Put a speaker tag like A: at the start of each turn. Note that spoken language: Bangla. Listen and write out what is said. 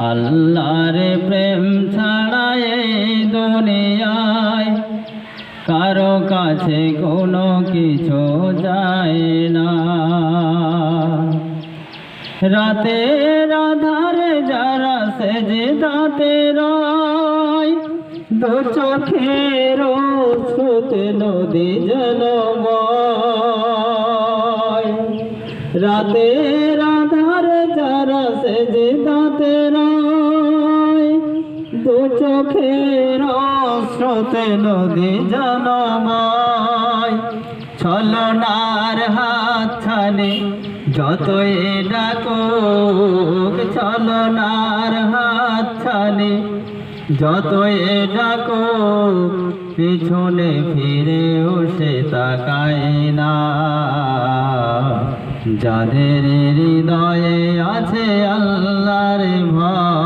A: আল্লাহর প্রেম ছাড়া এই দুনিয়ায় কারও কাছে কোনো কিছু যায় না। রাতে রাধারে যারা সেজে দাতে রয়, দু চোখের শ্রুতে নদী জলময় রাতে চোখের স্রোতে নদী জলময় ছলনার হাত ছানে যতই ডাকুক ছলনার হাত ছানে যতই ডাকুক পিছনে ফিরেও সে তাকায় না। যাদের হৃদয়ে আছে আল্লাহর ভয়